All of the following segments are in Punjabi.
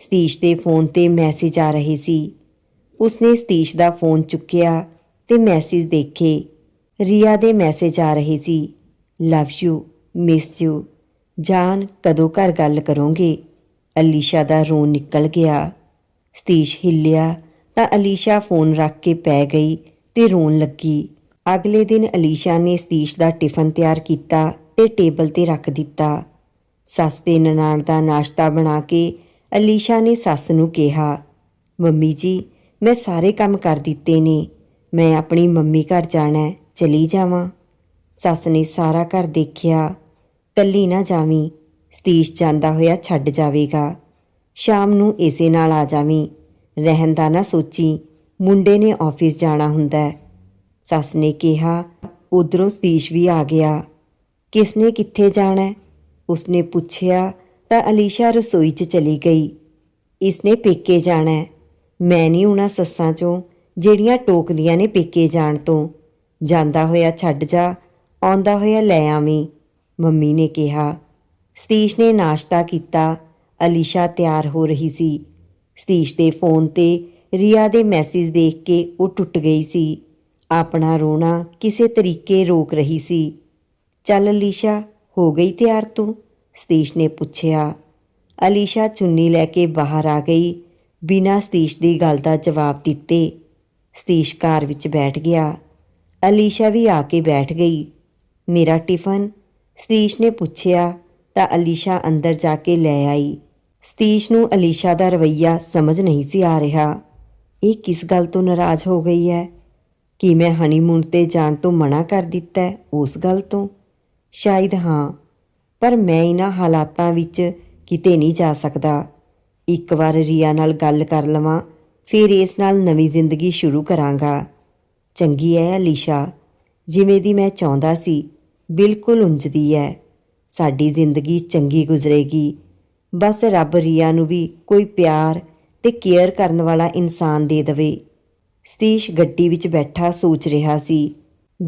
ਸਤੀਸ਼ ਦੇ ਫੋਨ ਤੇ ਮੈਸੇਜ ਆ ਰਹੇ ਸੀ। ਉਸਨੇ ਸਤੀਸ਼ ਦਾ ਫੋਨ ਚੁੱਕਿਆ ਤੇ ਮੈਸੇਜ ਦੇਖੇ। ਰੀਆ ਦੇ ਮੈਸੇਜ ਆ ਰਹੇ ਸੀ। ਲਵ ਯੂ ਮਿਸ ਯੂ ਜਾਨ ਕਦੋਂ ਘਰ ਗੱਲ ਕਰੋਗੇ? ਅਲੀਸ਼ਾ ਦਾ ਰੋਣ ਨਿਕਲ ਗਿਆ। ਸਤੀਸ਼ ਹਿੱਲਿਆ ਤਾਂ ਅਲੀਸ਼ਾ ਫੋਨ ਰੱਖ ਕੇ ਪੈ ਗਈ ਤੇ ਰੋਣ ਲੱਗੀ। ਅਗਲੇ ਦਿਨ ਅਲੀਸ਼ਾ ਨੇ ਸਤੀਸ਼ ਦਾ ਟਿਫਨ ਤਿਆਰ ਕੀਤਾ ਤੇ ਟੇਬਲ ਤੇ ਰੱਖ ਦਿੱਤਾ। ਸੱਸ ਤੇ ਨਨਾਣ ਦਾ ਨਾਸ਼ਤਾ ਬਣਾ ਕੇ ਅਲੀਸ਼ਾ ਨੇ ਸੱਸ ਨੂੰ ਕਿਹਾ, ਮੰਮੀ ਜੀ, ਮੈਂ ਸਾਰੇ ਕੰਮ ਕਰ ਦਿੱਤੇ ਨੇ। ਮੈਂ ਆਪਣੀ ਮੰਮੀ ਘਰ ਜਾਣਾ ਚਲੀ ਜਾਵਾਂ। ਸੱਸ ਨੇ ਸਾਰਾ ਘਰ ਦੇਖਿਆ। ਕੱਲੀ ਨਾ ਜਾਵੀਂ, ਸਤੀਸ਼ ਜਾਂਦਾ ਹੋਇਆ ਛੱਡ ਜਾਵੇਗਾ। ਸ਼ਾਮ ਨੂੰ ਇਸੇ ਨਾਲ ਆ ਜਾਵੀਂ। ਰਹਿਣ ਦਾ ਨਾ ਸੋਚੀ, ਮੁੰਡੇ ਨੇ ਆਫਿਸ ਜਾਣਾ ਹੁੰਦਾ ਸੱਸ ਨੇ ਕਿਹਾ, ਉਧਰੋਂ ਸਤੀਸ਼ ਵੀ ਆ ਗਿਆ। ਕਿਸਨੇ ਕਿੱਥੇ ਜਾਣਾ ਉਸਨੇ ਪੁੱਛਿਆ ਤਾਂ ਅਲੀਸ਼ਾ ਰਸੋਈ 'ਚ ਚਲੀ ਗਈ। ਇਸਨੇ ਪੇਕੇ ਜਾਣਾ ਹੈ। ਮੈਂ ਨਹੀਂ ਉਹਨਾਂ ਸੱਸਾਂ 'ਚੋਂ, ਜਿਹੜੀਆਂ ਟੋਕਦੀਆਂ ਨੇ ਪੇਕੇ ਜਾਣ ਤੋਂ। ਜਾਂਦਾ ਹੋਇਆ ਛੱਡ ਜਾ, ਆਉਂਦਾ ਹੋਇਆ ਲੈ ਆਵੀਂ, ਮੰਮੀ ਨੇ ਕਿਹਾ। ਸਤੀਸ਼ ਨੇ ਨਾਸ਼ਤਾ ਕੀਤਾ। ਅਲੀਸ਼ਾ ਤਿਆਰ ਹੋ ਰਹੀ ਸੀ। ਸਤੀਸ਼ ਦੇ ਫੋਨ ਤੇ ਰੀਆ ਦੇ ਮੈਸੇਜ ਦੇਖ ਕੇ ਉਹ ਟੁੱਟ ਗਈ ਸੀ। ਆਪਣਾ ਰੋਣਾ ਕਿਸੇ ਤਰੀਕੇ ਰੋਕ ਰਹੀ ਸੀ। ਚੱਲ ਅਲੀਸ਼ਾ, ਹੋ ਗਈ ਤਿਆਰ ਤੂੰ? ਸਤੀਸ਼ ਨੇ ਪੁੱਛਿਆ, ਅਲੀਸ਼ਾ ਚੁੰਨੀ ਲੈ ਕੇ ਬਾਹਰ ਆ ਗਈ। ਬਿਨਾਂ ਸਤੀਸ਼ ਦੀ ਗੱਲ ਦਾ ਜਵਾਬ ਦਿੱਤੇ, ਸਤੀਸ਼ ਕਾਰ ਵਿੱਚ ਬੈਠ ਗਿਆ। ਅਲੀਸ਼ਾ ਵੀ ਆ ਕੇ ਬੈਠ ਗਈ। ਮੇਰਾ ਟਿਫਨ? ਸਤੀਸ਼ ਨੇ ਪੁੱਛਿਆ, ਤਾਂ ਅਲੀਸ਼ਾ ਅੰਦਰ ਜਾ ਕੇ ਲੈ ਆਈ। ਸਤੀਸ਼ ਨੂੰ ਅਲੀਸ਼ਾ ਦਾ ਰਵਈਆ ਸਮਝ ਨਹੀਂ ਸੀ ਆ ਰਿਹਾ। ਇਹ ਕਿਸ ਗੱਲ ਤੋਂ ਨਾਰਾਜ਼ ਹੋ ਗਈ ਹੈ ਕਿ ਮੈਂ ਹਨੀਮੂਨ ਤੇ ਜਾਣ ਤੋਂ ਮਨਾ ਕਰ ਦਿੱਤਾ ਉਸ ਗੱਲ ਤੋਂ? ਸ਼ਾਇਦ ਹਾਂ। ਪਰ ਮੈਂ ਇਹਨਾਂ ਹਾਲਾਤਾਂ ਵਿੱਚ ਕਿਤੇ ਨਹੀਂ ਜਾ ਸਕਦਾ। ਇੱਕ ਵਾਰ ਰੀਆ ਨਾਲ ਗੱਲ ਕਰ ਲਵਾਂ, ਫਿਰ ਇਸ ਨਾਲ ਨਵੀਂ ਜ਼ਿੰਦਗੀ ਸ਼ੁਰੂ ਕਰਾਂਗਾ। ਚੰਗੀ ਹੈ ਅਲੀਸ਼ਾ, ਜਿਵੇਂ ਦੀ ਮੈਂ ਚਾਹੁੰਦਾ ਸੀ, ਬਿਲਕੁਲ ਉਂਝਦੀ ਹੈ ਸਾਡੀ ਜ਼ਿੰਦਗੀ ਚੰਗੀ ਗੁਜ਼ਰੇਗੀ। ਬਸ ਰੱਬ ਰੀਆ ਨੂੰ ਵੀ ਕੋਈ ਪਿਆਰ ਤੇ ਕੇਅਰ ਕਰਨ ਵਾਲਾ ਇਨਸਾਨ ਦੇ ਦੇਵੇ। ਸਤੀਸ਼ ਗੱਡੀ ਵਿੱਚ ਬੈਠਾ ਸੋਚ ਰਿਹਾ ਸੀ।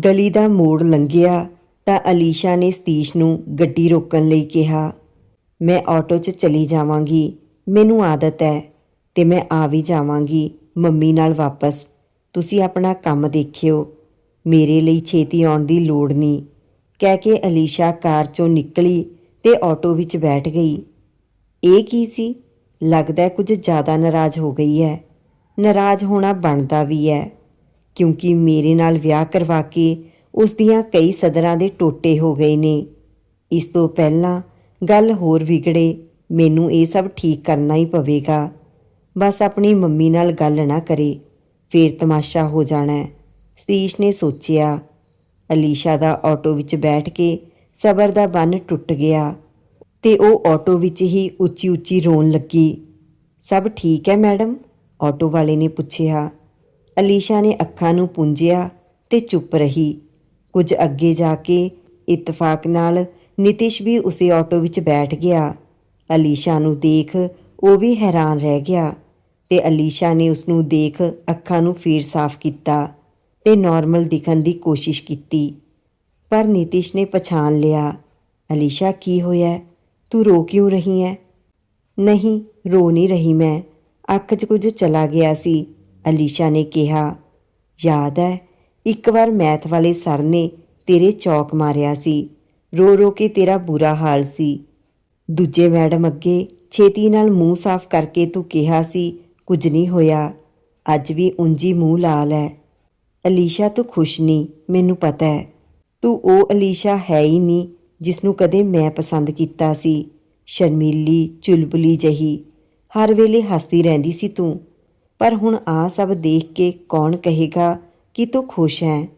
ਗਲੀ ਦਾ ਮੋੜ ਲੰਘਿਆ। ਤਾਂ ਅਲੀਸ਼ਾ ਨੇ ਸਤੀਸ਼ ਨੂੰ ਗੱਡੀ ਰੋਕਣ ਲਈ ਕਿਹਾ, ਮੈਂ ਆਟੋ 'ਚ ਚਲੀ ਜਾਵਾਂਗੀ, ਮੈਨੂੰ ਆਦਤ ਹੈ ਤੇ ਮੈਂ ਆ ਵੀ ਜਾਵਾਂਗੀ, ਮੰਮੀ ਨਾਲ ਵਾਪਸ। ਤੁਸੀਂ ਆਪਣਾ ਕੰਮ ਦੇਖਿਓ, ਮੇਰੇ ਲਈ ਛੇਤੀ ਆਉਣ ਦੀ ਲੋੜ ਨਹੀਂ। ਕਹਿ ਕੇ ਅਲੀਸ਼ਾ ਕਾਰ 'ਚੋਂ ਨਿਕਲੀ ਤੇ ਆਟੋ ਵਿੱਚ ਬੈਠ ਗਈ। ਇਹ ਕੀ ਸੀ? ਲੱਗਦਾ ਕੁਝ ਜ਼ਿਆਦਾ ਨਾਰਾਜ਼ ਹੋ ਗਈ ਹੈ। ਨਾਰਾਜ਼ ਹੋਣਾ ਬਣਦਾ ਵੀ ਹੈ, ਕਿਉਂਕਿ ਮੇਰੇ ਨਾਲ ਵਿਆਹ ਕਰਵਾ ਕੇ ਉਸ ਦੀਆਂ ਕਈ ਸਦਰਾਂ ਦੇ ਟੋਟੇ ਹੋ ਗਏ ਨੇ। ਇਸ ਤੋਂ ਪਹਿਲਾਂ ਗੱਲ ਹੋਰ ਵਿਗੜੇ, ਮੈਨੂੰ ਇਹ ਸਭ ਠੀਕ ਕਰਨਾ ਹੀ ਪਵੇਗਾ। ਬਸ ਆਪਣੀ ਮੰਮੀ ਨਾਲ ਗੱਲ ਨਾ ਕਰੇ, ਫੇਰ ਤਮਾਸ਼ਾ ਹੋ ਜਾਣਾ ਸਤੀਸ਼ ਨੇ ਸੋਚਿਆ, ਅਲੀਸ਼ਾ ਦਾ ਆਟੋ ਵਿੱਚ ਬੈਠ ਕੇ ਸਬਰ ਦਾ ਬੰਨ ਟੁੱਟ ਗਿਆ ਤੇ ਉਹ ਆਟੋ ਵਿੱਚ ਹੀ ਉੱਚੀ ਉੱਚੀ ਰੋਣ ਲੱਗੀ। ਸਭ ਠੀਕ ਹੈ ਮੈਡਮ? ਆਟੋ ਵਾਲੇ ਨੇ ਪੁੱਛਿਆ। ਅਲੀਸ਼ਾ ਨੇ ਅੱਖਾਂ ਨੂੰ ਪੂੰਝਿਆ ਤੇ ਚੁੱਪ ਰਹੀ। ਕੁਝ ਅੱਗੇ ਜਾ ਕੇ ਇਤਫਾਕ ਨਾਲ ਨਿਤਿਸ਼ ਵੀ ਉਸੇ ਆਟੋ ਵਿੱਚ ਬੈਠ ਗਿਆ। ਅਲੀਸ਼ਾ ਨੂੰ ਦੇਖ ਉਹ ਵੀ ਹੈਰਾਨ ਰਹਿ ਗਿਆ ਤੇ ਅਲੀਸ਼ਾ ਨੇ ਉਸ ਨੂੰ ਦੇਖ ਅੱਖਾਂ ਨੂੰ ਫੇਰ ਸਾਫ਼ ਕੀਤਾ ਤੇ ਨਾਰਮਲ ਦਿਖਣ ਦੀ ਕੋਸ਼ਿਸ਼ ਕੀਤੀ। ਪਰ ਨਿਤਿਸ਼ ਨੇ ਪਛਾਣ ਲਿਆ, ਅਲੀਸ਼ਾ, ਕੀ ਹੋਇਆ? ਤੂੰ ਰੋ ਕਿਉਂ ਰਹੀ ਹੈ ਨਹੀਂ, ਰੋ ਨਹੀਂ ਰਹੀ ਮੈਂ। ਅੱਖ 'ਚ ਕੁਝ ਚਲਾ ਗਿਆ ਸੀ, ਅਲੀਸ਼ਾ ਨੇ ਕਿਹਾ। ਯਾਦ ਹੈ ਇੱਕ ਵਾਰ ਮੈਥ ਵਾਲੇ ਸਰ ਨੇ ਤੇਰੇ ਚੌਕ ਮਾਰਿਆ ਸੀ। ਰੋ ਰੋ ਕੇ ਤੇਰਾ ਬੁਰਾ ਹਾਲ ਸੀ। ਦੂਜੇ ਮੈਡਮ ਅੱਗੇ ਛੇਤੀ ਨਾਲ ਮੂੰਹ ਸਾਫ਼ ਕਰਕੇ ਤੂੰ ਕਿਹਾ ਸੀ, ਕੁਝ ਨਹੀਂ ਹੋਇਆ। ਅੱਜ ਵੀ ਉਂਜੀ ਮੂੰਹ ਲਾਲ ਹੈ ਅਲੀਸ਼ਾ ਤੂੰ ਖੁਸ਼ ਨਹੀਂ, ਮੈਨੂੰ ਪਤਾ ਹੈ ਤੂੰ ਉਹ ਅਲੀਸ਼ਾ ਹੈ ਹੀ ਨਹੀਂ ਜਿਸ ਨੂੰ ਕਦੇ ਮੈਂ ਪਸੰਦ ਕੀਤਾ ਸੀ। ਸ਼ਰਮੀਲੀ, ਚੁਲਬੁਲੀ ਜਹੀ। ਹਰ ਵੇਲੇ ਹੱਸਦੀ ਰਹਿੰਦੀ ਸੀ ਤੂੰ। ਪਰ ਹੁਣ ਆ ਸਭ ਦੇਖ ਕੇ ਕੌਣ ਕਹੇਗਾ ਕਿ ਤੂੰ ਖੁਸ਼ ਹੈ?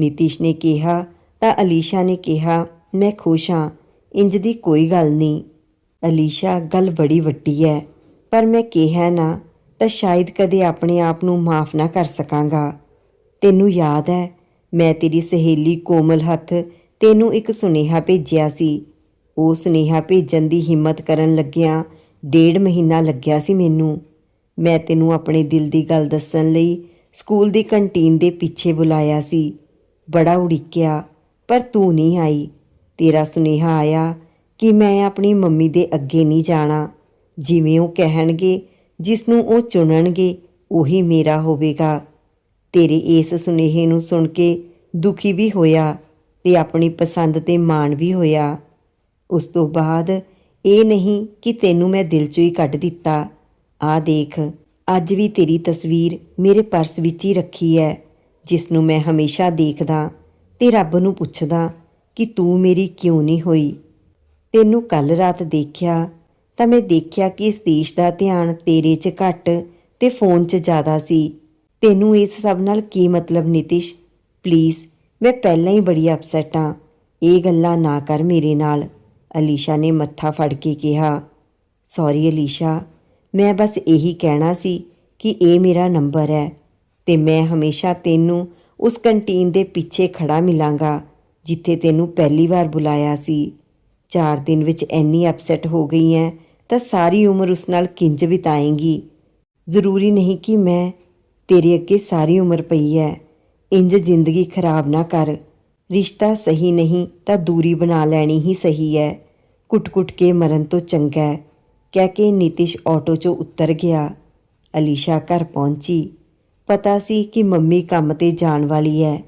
ਨਿਤੀਸ਼ ਨੇ ਕਿਹਾ, ਤਾਂ ਅਲੀਸ਼ਾ ਨੇ ਕਿਹਾ, ਮੈਂ ਖੁਸ਼ ਹਾਂ, ਇੰਜ ਦੀ ਕੋਈ ਗੱਲ ਨਹੀਂ। ਅਲੀਸ਼ਾ, ਗੱਲ ਬੜੀ ਵੱਡੀ ਹੈ ਪਰ ਮੈਂ ਕਿਹਾ ਨਾ, ਤਾਂ ਸ਼ਾਇਦ ਕਦੇ ਆਪਣੇ ਆਪ ਨੂੰ ਮਾਫ ਨਾ ਕਰ ਸਕਾਂਗਾ। ਤੈਨੂੰ ਯਾਦ ਹੈ ਮੈਂ ਤੇਰੀ ਸਹੇਲੀ ਕੋਮਲ ਹੱਥ ਤੈਨੂੰ ਇੱਕ ਸੁਨੇਹਾ ਭੇਜਿਆ ਸੀ। ਉਹ ਸੁਨੇਹਾ ਭੇਜਣ ਦੀ ਹਿੰਮਤ ਕਰਨ ਲੱਗਿਆ ਡੇਢ ਮਹੀਨਾ ਲੱਗਿਆ ਸੀ ਮੈਨੂੰ। ਮੈਂ ਤੈਨੂੰ ਆਪਣੇ ਦਿਲ ਦੀ ਗੱਲ ਦੱਸਣ ਲਈ ਸਕੂਲ ਦੀ ਕੰਟੀਨ ਦੇ ਪਿੱਛੇ ਬੁਲਾਇਆ ਸੀ। ਬੜਾ ਉਡੀਕਿਆ, ਪਰ ਤੂੰ ਨਹੀਂ ਆਈ। ਤੇਰਾ ਸੁਨੇਹਾ ਆਇਆ ਕਿ ਮੈਂ ਆਪਣੀ ਮੰਮੀ ਦੇ ਅੱਗੇ ਨਹੀਂ ਜਾਣਾ। ਜਿਵੇਂ ਉਹ ਕਹਿਣਗੇ, ਜਿਸ ਨੂੰ ਉਹ ਚੁਣਨਗੇ, ਉਹੀ ਮੇਰਾ ਹੋਵੇਗਾ। ਤੇਰੇ ਇਸ ਸੁਨੇਹੇ ਨੂੰ ਸੁਣ ਕੇ ਦੁਖੀ ਵੀ ਹੋਇਆ ਤੇ ਆਪਣੀ ਪਸੰਦ ਤੇ ਮਾਣ ਵੀ ਹੋਇਆ। ਉਸ ਤੋਂ ਬਾਅਦ ਇਹ ਨਹੀਂ ਕਿ ਤੈਨੂੰ ਮੈਂ ਦਿਲ ਚੋਂ ਹੀ ਕੱਢ ਦਿੱਤਾ। ਆ ਦੇਖ ਅੱਜ ਵੀ ਤੇਰੀ ਤਸਵੀਰ ਮੇਰੇ ਪਰਸ ਵਿੱਚ ਹੀ ਰੱਖੀ ਹੈ ਜਿਸ ਨੂੰ ਮੈਂ ਹਮੇਸ਼ਾ ਦੇਖਦਾ ਤੇ ਰੱਬ ਨੂੰ ਪੁੱਛਦਾ ਕਿ ਤੂੰ ਮੇਰੀ ਕਿਉਂ ਨਹੀਂ ਹੋਈ। ਤੈਨੂੰ ਕੱਲ ਰਾਤ ਦੇਖਿਆ ਤਾਂ ਮੈਂ ਦੇਖਿਆ ਕਿ ਇਸ ਦੇਸ਼ ਦਾ ਧਿਆਨ ਤੇਰੇ 'ਚ ਘੱਟ ਤੇ ਫੋਨ 'ਚ ਜ਼ਿਆਦਾ ਸੀ। ਤੈਨੂੰ ਇਸ ਸਭ ਨਾਲ ਕੀ ਮਤਲਬ ਨਿਤਿਸ਼? ਪਲੀਜ਼ ਮੈਂ ਪਹਿਲਾਂ ਹੀ ਬੜੀ ਅਪਸੈਟ ਹਾਂ। ਇਹ ਗੱਲਾਂ ਨਾ ਕਰ ਮੇਰੇ ਨਾਲ, ਅਲੀਸ਼ਾ ਨੇ ਮੱਥਾ ਫੜ ਕੇ ਕਿਹਾ। ਸੌਰੀ ਅਲੀਸ਼ਾ ਮੈਂ ਬਸ ਇਹੀ ਕਹਿਣਾ ਸੀ ਕਿ ਇਹ ਮੇਰਾ ਨੰਬਰ ਹੈ ਤੇ ਮੈਂ ਹਮੇਸ਼ਾ ਤੈਨੂੰ ਉਸ ਕੰਟੀਨ ਦੇ ਪਿੱਛੇ ਖੜਾ ਮਿਲਾਂਗਾ ਜਿੱਥੇ ਤੈਨੂੰ ਪਹਿਲੀ ਵਾਰ ਬੁਲਾਇਆ ਸੀ। ਚਾਰ ਦਿਨ ਵਿੱਚ ਐਨੀ ਅਪਸੈਟ ਹੋ ਗਈ ਹੈ ਤਾਂ ਸਾਰੀ ਉਮਰ ਉਸ ਨਾਲ ਕਿੰਜ ਬਿਤਾਏਂਗੀ? ਜ਼ਰੂਰੀ ਨਹੀਂ ਕਿ ਮੈਂ ਤੇਰੇ ਅੱਗੇ ਸਾਰੀ ਉਮਰ ਪਈ ਹੈ ਇੰਜ ਜ਼ਿੰਦਗੀ ਖਰਾਬ ਨਾ ਕਰ। ਰਿਸ਼ਤਾ ਸਹੀ ਨਹੀਂ ਤਾਂ ਦੂਰੀ ਬਣਾ ਲੈਣੀ ਹੀ ਸਹੀ ਹੈ ਕੁੱਟ-ਕੁੱਟ ਕੇ ਮਰਨ ਤੋਂ ਚੰਗਾ ਹੈ ਕਹਿ ਕੇ ਨਿਤਿਸ਼ ਆਟੋ 'ਚੋਂ ਉਤਰ ਗਿਆ। ਅਲੀਸ਼ਾ ਘਰ ਪਹੁੰਚੀ। ਪਤਾ ਸੀ ਕਿ ਮੰਮੀ ਕੰਮ ਤੇ ਜਾਣ ਵਾਲੀ ਹੈ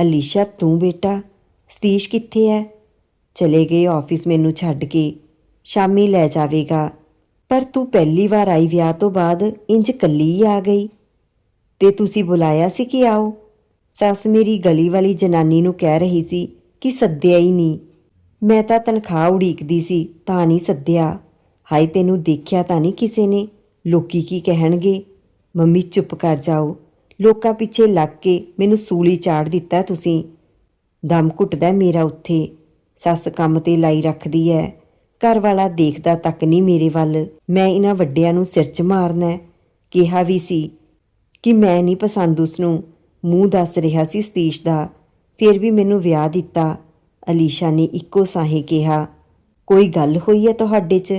ਅਲੀਸ਼ਾ, ਤੂੰ ਬੇਟਾ, ਸਤੀਸ਼ ਕਿੱਥੇ ਹੈ ਚਲੇ ਗਏ ਆਫਿਸ ਮੈਨੂੰ ਛੱਡ ਕੇ। ਸ਼ਾਮੀ ਲੈ ਜਾਵੇਗਾ। ਪਰ ਤੂੰ ਪਹਿਲੀ ਵਾਰ ਆਈ ਵਿਆਹ ਤੋਂ ਬਾਅਦ ਇੰਜ ਕੱਲੀ ਹੀ ਆ ਗਈ। ਤੇ ਤੁਸੀਂ ਬੁਲਾਇਆ ਸੀ ਕਿ ਆਓ? ਸੱਸ ਮੇਰੀ ਗਲੀ ਵਾਲੀ ਜਨਾਨੀ ਨੂੰ ਕਹਿ ਰਹੀ ਸੀ ਕਿ ਸੱਦਿਆ ਹੀ ਨਹੀਂ। ਮੈਂ ਤਾਂ ਤਨਖਾਹ ਉਡੀਕਦੀ ਸੀ, ਤਾਂ ਨਹੀਂ ਸੱਦਿਆ। ਹਾਏ ਤੈਨੂੰ ਦੇਖਿਆ ਤਾਂ ਨਹੀਂ ਕਿਸੇ ਨੇ? ਲੋਕੀ ਕੀ ਕਹਿਣਗੇ? ਮੰਮੀ, ਚੁੱਪ ਕਰ ਜਾਓ। ਲੋਕਾਂ ਪਿੱਛੇ ਲੱਗ ਕੇ ਮੈਨੂੰ ਸੂਲੀ ਚਾੜ ਦਿੱਤਾ ਤੁਸੀਂ। ਦਮ ਘੁੱਟਦਾ ਮੇਰਾ ਉੱਥੇ। ਸੱਸ ਕੰਮ ਤੇ ਲਾਈ ਰੱਖਦੀ ਐ। ਘਰ ਵਾਲਾ ਦੇਖਦਾ ਤੱਕ ਨਹੀਂ ਮੇਰੇ ਵੱਲ। ਮੈਂ ਇਹਨਾਂ ਵੱਡਿਆਂ ਨੂੰ ਸਿਰ 'ਚ ਮਾਰਨਾ ਕਿਹਾ ਵੀ ਸੀ ਕਿ ਮੈਂ ਨਹੀਂ ਪਸੰਦ ਉਸ ਨੂੰ ਮੂੰਹ ਦੱਸ ਰਿਹਾ ਸੀ ਸਤੀਸ਼ ਦਾ। ਫਿਰ ਵੀ ਮੈਨੂੰ ਵਿਆਹ ਦਿੱਤਾ। ਅਲੀਸ਼ਾ ਨੇ ਇੱਕੋ ਸਾਹੇ ਕਿਹਾ, ਕੋਈ ਗੱਲ ਹੋਈ ਹੈ ਤੁਹਾਡੇ 'ਚ?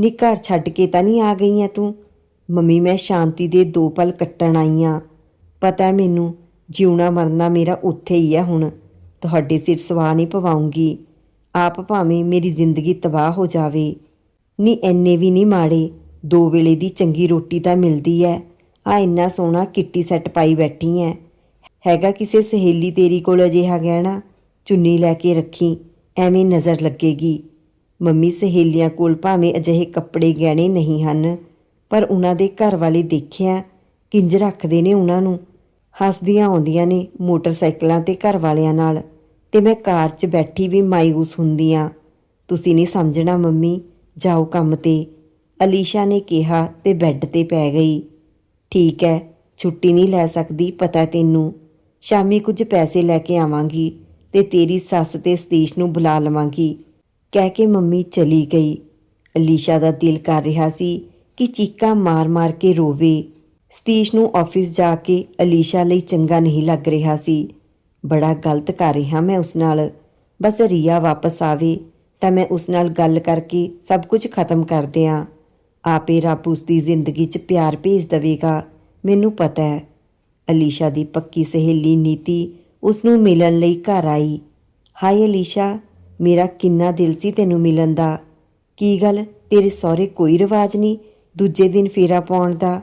ਨੀ ਘਰ ਛੱਡ ਕੇ ਤਾਂ ਨਹੀਂ ਆ ਗਈ ਐ ਤੂੰ? ਮੰਮੀ, ਮੈਂ ਸ਼ਾਂਤੀ ਦੇ ਦੋ ਪਲ ਕੱਟਣ ਆਈ ਆਂ। ਪਤਾ ਹੈ ਮੈਨੂੰ, ਜਿਉਣਾ ਮਰਨਾ ਮੇਰਾ ਉੱਥੇ ਹੀ ਹੈ ਹੁਣ। ਤੁਹਾਡੇ ਸਿਰ ਸਵਾਹ ਨਹੀਂ ਪਵਾਉਂਗੀ। ਆਪ ਭਾਵੇਂ ਮੇਰੀ ਜ਼ਿੰਦਗੀ ਤਬਾਹ ਹੋ ਜਾਵੇ। ਨੀ ਐਨੇ ਵੀ ਨਹੀਂ ਮਾੜੇ। ਦੋ ਵੇਲੇ ਦੀ ਚੰਗੀ ਰੋਟੀ ਤਾਂ ਮਿਲਦੀ ਐ। ਆ ਇੰਨਾ ਸੋਹਣਾ ਕਿੱਟੀ ਸੈੱਟ ਪਾਈ ਬੈਠੀ ਐ। ਹੈਗਾ ਕਿਸੇ ਸਹੇਲੀ ਤੇਰੀ ਕੋਲ ਅਜਿਹਾ ਗਹਿਣਾ? ਚੁੰਨੀ ਲੈ ਕੇ ਰੱਖੀ। ਐਵੇਂ ਨਜ਼ਰ ਲੱਗੇਗੀ। ਮੰਮੀ ਸਹੇਲੀਆਂ ਕੋਲ ਭਾਵੇਂ ਅਜਿਹੇ ਕੱਪੜੇ ਗਹਿਣੇ ਨਹੀਂ ਹਨ, ਪਰ ਉਹਨਾਂ ਦੇ ਘਰ ਵਾਲੇ ਦੇਖਿਆ, ਕਿੰਜ ਰੱਖਦੇ ਨੇ ਉਹਨਾਂ ਨੂੰ। ਹੱਸਦੀਆਂ ਆਉਂਦੀਆਂ ਨੇ ਮੋਟਰਸਾਈਕਲਾਂ ਤੇ ਘਰ ਵਾਲਿਆਂ ਨਾਲ, ਤੇ ਮੈਂ ਕਾਰ 'ਚ ਬੈਠੀ ਵੀ ਮਾਇੂਸ ਹੁੰਦੀ ਆ। ਤੁਸੀਂ ਨਹੀਂ ਸਮਝਣਾ ਮੰਮੀ, ਜਾਓ ਕੰਮ ਤੇ। ਅਲੀਸ਼ਾ ਨੇ ਕਿਹਾ ਤੇ ਬੈੱਡ ਤੇ ਪੈ ਗਈ। ਠੀਕ ਹੈ ਛੁੱਟੀ ਨਹੀਂ ਲੈ ਸਕਦੀ, ਪਤਾ ਤੈਨੂੰ। ਸ਼ਾਮੀ ਕੁਝ ਪੈਸੇ ਲੈ ਕੇ ਆਵਾਂਗੀ ਤੇ ਤੇਰੀ ਸੱਸ ਤੇ ਸਤੀਸ਼ ਨੂੰ ਬੁਲਾ ਲਵਾਂਗੀ। ਕਹਿ ਕੇ ਮੰਮੀ ਚਲੀ ਗਈ। ਅਲੀਸ਼ਾ ਦਾ ਦਿਲ ਕਰ ਰਿਹਾ ਸੀ ਕਿ ਚੀਕਾਂ ਮਾਰ-ਮਾਰ ਕੇ ਰੋਵੇ। ਸਤੀਸ਼ ਨੂੰ ਆਫਿਸ ਜਾ ਕੇ ਅਲੀਸ਼ਾ ਲਈ ਚੰਗਾ ਨਹੀਂ ਲੱਗ ਰਿਹਾ ਸੀ। ਬੜਾ ਗਲਤ ਕਰ ਰਿਹਾ ਮੈਂ ਉਸ ਨਾਲ। ਬਸ ਰੀਆ ਵਾਪਸ ਆਵੇ ਤਾਂ ਮੈਂ ਉਸ ਨਾਲ ਗੱਲ ਕਰਕੇ ਸਭ ਕੁਝ ਖਤਮ ਕਰ ਦਿਆਂ। ਆਪੇ ਰੱਬ ਉਸ ਦੀ ਜ਼ਿੰਦਗੀ 'ਚ ਪਿਆਰ ਭੇਜ ਦੇਵੇਗਾ, ਮੈਨੂੰ ਪਤਾ ਹੈ। ਅਲੀਸ਼ਾ ਦੀ ਪੱਕੀ ਸਹੇਲੀ ਨੀਤੀ ਉਸ ਨੂੰ ਮਿਲਣ ਲਈ ਘਰ ਆਈ। ਹਾਏ ਅਲੀਸ਼ਾ ਮੇਰਾ ਕਿੰਨਾ ਦਿਲ ਸੀ ਤੈਨੂੰ ਮਿਲਣ ਦਾ। ਕੀ ਗੱਲ? ਤੇਰੇ ਸਹੁਰੇ ਕੋਈ ਰਿਵਾਜ ਨਹੀਂ? ਦੂਜੇ ਦਿਨ ਫੇਰਾ ਪਾਉਣ ਦਾ।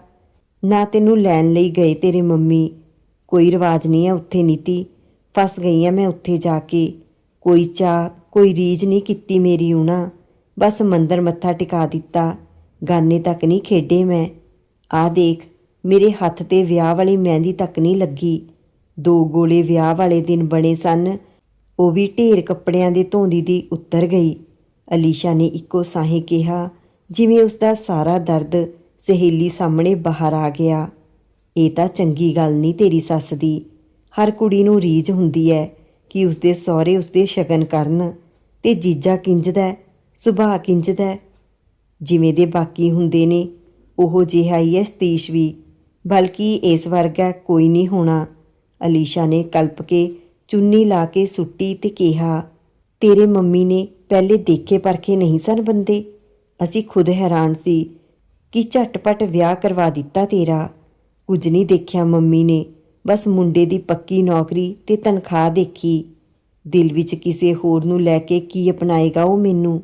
ਨਾ ਤੈਨੂੰ ਲੈਣ ਲਈ ਗਏ ਤੇਰੇ ਮੰਮੀ। ਕੋਈ ਰਿਵਾਜ ਨਹੀਂ ਹੈ ਉੱਥੇ ਨੀਤੀ। ਫਸ ਗਈ ਆ ਮੈਂ ਉੱਥੇ ਜਾ ਕੇ। ਕੋਈ ਚਾਹ, ਕੋਈ ਰੀਝ ਨਹੀਂ ਕੀਤੀ ਮੇਰੀ ਉਹਨਾਂ ਬਸ ਮੰਦਰ ਮੱਥਾ ਟਿਕਾ ਦਿੱਤਾ। ਗਾਨੇ ਤੱਕ ਨਹੀਂ ਖੇਡੇ ਮੈਂ। ਆ ਦੇਖ, ਮੇਰੇ ਹੱਥ ਤੇ ਵਿਆਹ ਵਾਲੀ ਮਹਿੰਦੀ ਤੱਕ ਨਹੀਂ ਲੱਗੀ। ਦੋ ਗੋਲੇ ਵਿਆਹ ਵਾਲੇ ਦਿਨ ਬਣੇ ਸਨ। ਉਹ ਵੀ ਢੇਰ ਕੱਪੜਿਆਂ ਦੇ ਧੋਂਦੀ ਦੀ ਉੱਤਰ ਗਈ। ਅਲੀਸ਼ਾ ਨੇ ਇੱਕੋ ਸਾਹੇ ਕਿਹਾ, ਜਿਵੇਂ ਉਸ ਦਾ ਸਾਰਾ ਦਰਦ ਸਹੇਲੀ ਸਾਹਮਣੇ ਬਾਹਰ ਆ ਗਿਆ। ਇਹ ਤਾਂ ਚੰਗੀ ਗੱਲ ਨਹੀਂ ਤੇਰੀ ਸੱਸ ਦੀ। ਹਰ ਕੁੜੀ ਨੂੰ ਰੀਝ ਹੁੰਦੀ ਹੈ ਕਿ ਉਸਦੇ ਸਹੁਰੇ ਉਸਦੇ ਸ਼ਗਨ ਕਰਨ ਤੇ ਜੀਜਾ ਕਿੰਜਦਾ ਸੁਭਾਅ ਕਿੰਜਦਾ ਜਿਵੇਂ ਦੇ ਬਾਕੀ ਹੁੰਦੇ ਨੇ, ਉਹ ਜਿਹਾ ਹੀ ਹੈ ਸਤੀਸ਼ ਵੀ। ਬਲਕਿ ਇਸ ਵਰਗਾ ਕੋਈ ਨਹੀਂ ਹੋਣਾ। ਅਲੀਸ਼ਾ ਨੇ ਕਲਪ ਕੇ ਚੁੰਨੀ ਲਾ ਕੇ ਸੁੱਟੀ ਤੇ ਕਿਹਾ, ਤੇਰੇ ਮੰਮੀ ਨੇ ਪਹਿਲੇ ਦੇਖੇ ਪਰਖੇ ਨਹੀਂ ਸਨ ਬੰਦੇ। ਅਸੀਂ ਖੁਦ ਹੈਰਾਨ ਸੀ ਕਿ ਝਟਪਟ ਵਿਆਹ ਕਰਵਾ ਦਿੱਤਾ ਤੇਰਾ। ਕੁਝ ਨਹੀਂ ਦੇਖਿਆ ਮੰਮੀ ਨੇ, ਬਸ ਮੁੰਡੇ ਦੀ ਪੱਕੀ ਨੌਕਰੀ ਤੇ ਤਨਖਾਹ ਦੇਖੀ। ਦਿਲ ਵਿੱਚ ਕਿਸੇ ਹੋਰ ਨੂੰ ਲੈ ਕੇ ਕੀ ਅਪਣਾਏਗਾ ਉਹ ਮੈਨੂੰ?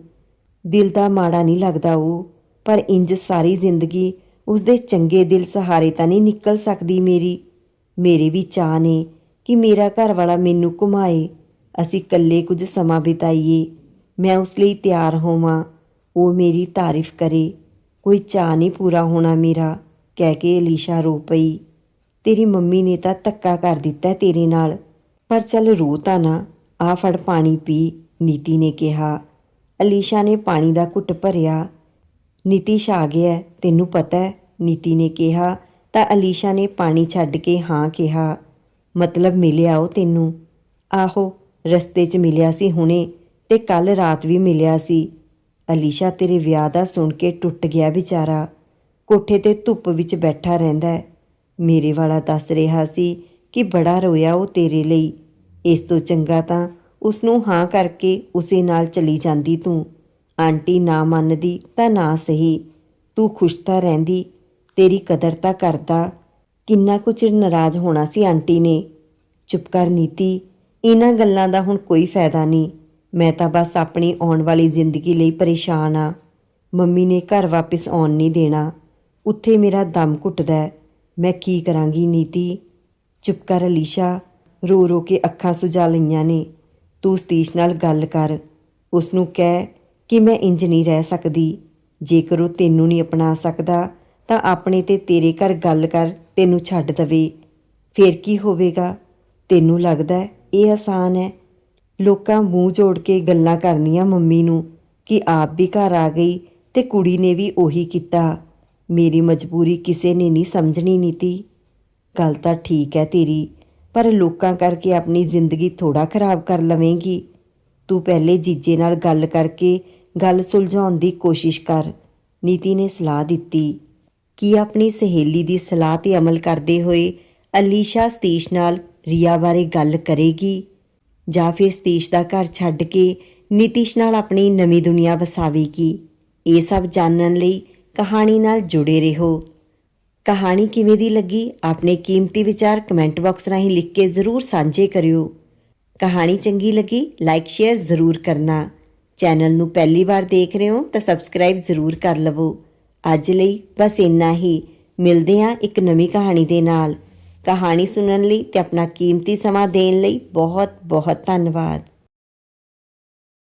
ਦਿਲ ਦਾ ਮਾੜਾ ਨਹੀਂ ਲੱਗਦਾ ਉਹ, ਪਰ ਇੰਜ ਸਾਰੀ ਜ਼ਿੰਦਗੀ ਉਸਦੇ ਚੰਗੇ ਦਿਲ ਸਹਾਰੇ ਤਾਂ ਨਹੀਂ ਨਿਕਲ ਸਕਦੀ ਮੇਰੀ। ਮੇਰੇ ਵੀ ਚਾਹ ਨੇ ਕਿ ਮੇਰਾ ਘਰ ਵਾਲਾ ਮੈਨੂੰ ਘੁਮਾਏ। ਅਸੀਂ ਇਕੱਲੇ ਕੁਝ ਸਮਾਂ ਬਿਤਾਈਏ। ਮੈਂ ਉਸ ਲਈ ਤਿਆਰ ਹੋਵਾਂ। ਉਹ ਮੇਰੀ ਤਾਰੀਫ ਕਰੇ। ਕੋਈ ਚਾਹ ਨਹੀਂ ਪੂਰਾ ਹੋਣਾ ਮੇਰਾ, ਕਹਿ ਕੇ ਅਲੀਸ਼ਾ ਰੋ ਪਈ। ਤੇਰੀ ਮੰਮੀ ਨੇ ਤਾਂ ਧੱਕਾ ਕਰ ਦਿੱਤਾ ਤੇਰੇ ਨਾਲ। ਪਰ ਚੱਲ ਰੋ ਤਾਂ ਨਾ। ਆ ਫੜ ਪਾਣੀ ਪੀ, ਨੀਤੀ ਨੇ ਕਿਹਾ। ਅਲੀਸ਼ਾ ਨੇ ਪਾਣੀ ਦਾ ਘੁੱਟ ਭਰਿਆ। ਨੀਤੀਸ਼ ਆ ਗਿਆ। ਤੈਨੂੰ ਪਤਾ ਹੈ, ਨੀਤੀ ਨੇ ਕਿਹਾ। ਤਾਂ ਅਲੀਸ਼ਾ ਨੇ ਪਾਣੀ ਛੱਡ ਕੇ ਹਾਂ ਕਿਹਾ। ਮਤਲਬ ਮਿਲਿਆ ਉਹ ਤੈਨੂੰ? ਆਹੋ, ਰਸਤੇ 'ਚ ਮਿਲਿਆ ਸੀ ਹੁਣੇ ਤੇ ਕੱਲ ਰਾਤ ਵੀ ਮਿਲਿਆ ਸੀ। ਅਲੀਸ਼ਾ ਤੇਰੇ ਵਿਆਹ ਦਾ ਸੁਣ ਕੇ ਟੁੱਟ ਗਿਆ ਵਿਚਾਰਾ। ਕੋਠੇ ਤੇ ਧੁੱਪ ਵਿੱਚ ਬੈਠਾ ਰਹਿੰਦਾ ਮੇਰੇ ਵਾਲਾ ਦੱਸ ਰਿਹਾ ਸੀ ਕਿ ਬੜਾ ਰੋਇਆ ਉਹ ਤੇਰੇ ਲਈ। ਇਸ ਤੋਂ ਚੰਗਾ ਤਾਂ ਉਸ ਨੂੰ ਹਾਂ ਕਰਕੇ ਉਸੇ ਨਾਲ ਚਲੀ ਜਾਂਦੀ ਤੂੰ। ਆਂਟੀ ਨਾ ਮੰਨਦੀ ਤਾਂ ਨਾ ਸਹੀ। ਤੂੰ ਖੁਸ਼ ਤਾਂ ਰਹਿੰਦੀ, ਤੇਰੀ ਕਦਰ ਤਾਂ ਕਰਦਾ। ਕਿੰਨਾ ਕੁ ਚਿਰ ਨਾਰਾਜ਼ ਹੋਣਾ ਸੀ ਆਂਟੀ ਨੇ? ਚੁੱਪ ਕਰ ਨੀਤੀ, ਇਹਨਾਂ ਗੱਲਾਂ ਦਾ ਹੁਣ ਕੋਈ ਫਾਇਦਾ ਨਹੀਂ। ਮੈਂ ਤਾਂ ਬਸ ਆਪਣੀ ਆਉਣ ਵਾਲੀ ਜ਼ਿੰਦਗੀ ਲਈ ਪਰੇਸ਼ਾਨ ਆ। ਮੰਮੀ ਨੇ ਘਰ ਵਾਪਸ ਆਉਣ ਨਹੀਂ ਦੇਣਾ। ਉੱਥੇ ਮੇਰਾ ਦਮ ਘੁੱਟਦਾ ਮੈਂ ਕੀ ਕਰਾਂਗੀ ਨੀਤੀ? ਚੁੱਪ ਕਰ ਅਲੀਸ਼ਾ, ਰੋ ਰੋ ਕੇ ਅੱਖਾਂ ਸੁਜਾ ਲਈਆਂ ਨੇ। ਤੂੰ ਸਤੀਸ਼ ਨਾਲ ਗੱਲ ਕਰ। ਉਸ ਨੂੰ ਕਹਿ ਕਿ ਮੈਂ ਇੰਜ ਨਹੀਂ ਰਹਿ ਸਕਦੀ। ਜੇਕਰ ਉਹ ਤੈਨੂੰ ਨਹੀਂ ਅਪਣਾ ਸਕਦਾ, ਤਾਂ ਆਪਣੇ ਤੇ ਤੇਰੇ ਘਰ ਗੱਲ ਕਰ। ਤੈਨੂੰ ਛੱਡ ਦਵੇ। ਫੇਰ ਕੀ ਹੋਵੇਗਾ? ਤੈਨੂੰ ਲੱਗਦਾ ਇਹ ਆਸਾਨ ਹੈ। ਲੋਕਾਂ ਮੂੰਹ ਜੋੜ ਕੇ ਗੱਲਾਂ ਕਰਨੀਆਂ ਮੰਮੀ ਨੂੰ ਕਿ ਆਪ ਵੀ ਘਰ ਆ ਗਈ ਤੇ ਕੁੜੀ ਨੇ ਵੀ ਉਹੀ ਕੀਤਾ। ਮੇਰੀ ਮਜਬੂਰੀ ਕਿਸੇ ਨੇ ਨਹੀਂ ਸਮਝਣੀ ਨੀਤੀ। ਗੱਲ ਤਾਂ ਠੀਕ ਹੈ ਤੇਰੀ, ਪਰ ਲੋਕਾਂ ਕਰਕੇ ਆਪਣੀ ਜ਼ਿੰਦਗੀ ਥੋੜਾ ਖਰਾਬ ਕਰ ਲਵੇਂਗੀ। ਤੂੰ ਪਹਿਲੇ ਜੀਜੇ ਨਾਲ ਗੱਲ ਕਰਕੇ ਗੱਲ ਸੁਲਝਾਉਣ ਦੀ ਕੋਸ਼ਿਸ਼ ਕਰ। ਨੀਤੀ ਨੇ ਸਲਾਹ ਦਿੱਤੀ। ਕੀ ਆਪਣੀ ਸਹੇਲੀ ਦੀ ਸਲਾਹ ਤੇ ਅਮਲ ਕਰਦੇ ਹੋਏ ਅਲੀਸ਼ਾ ਸਤੀਸ਼ ਨਾਲ ਰੀਆ ਬਾਰੇ ਗੱਲ ਕਰੇਗੀ? ਜਾਂ ਫਿਰ ਸਤੀਸ਼ ਦਾ ਘਰ ਛੱਡ ਕੇ ਨੀਤੀਸ਼ ਨਾਲ ਆਪਣੀ ਨਵੀਂ ਦੁਨੀਆ ਵਸਾਵੇਗੀ? ਇਹ ਸਭ ਜਾਣਨ ਲਈ ਕਹਾਣੀ ਨਾਲ ਜੁੜੇ ਰਹੋ। ਕਹਾਣੀ ਕਿਵੇਂ ਦੀ ਲੱਗੀ? ਆਪਣੇ ਕੀਮਤੀ ਵਿਚਾਰ ਕਮੈਂਟ ਬਾਕਸ ਰਾਹੀਂ ਲਿਖ ਕੇ ਜ਼ਰੂਰ ਸਾਂਝੇ ਕਰਿਓ। ਕਹਾਣੀ ਚੰਗੀ ਲੱਗੀ, ਲਾਈਕ, ਸ਼ੇਅਰ ਜ਼ਰੂਰ ਕਰਨਾ। ਚੈਨਲ ਨੂੰ ਪਹਿਲੀ ਵਾਰ ਦੇਖ ਰਹੇ ਹੋ ਤਾਂ ਸਬਸਕ੍ਰਾਈਬ ਜ਼ਰੂਰ ਕਰ ਲਵੋ। ਅੱਜ ਲਈ ਬਸ ਇੰਨਾ ਹੀ। ਮਿਲਦੇ ਹਾਂ ਇੱਕ ਨਵੀਂ ਕਹਾਣੀ ਦੇ ਨਾਲ। ਕਹਾਣੀ ਸੁਣਨ ਲਈ ਤੇ ਆਪਣਾ ਕੀਮਤੀ ਸਮਾਂ ਦੇਣ ਲਈ ਬਹੁਤ ਬਹੁਤ ਧੰਨਵਾਦ।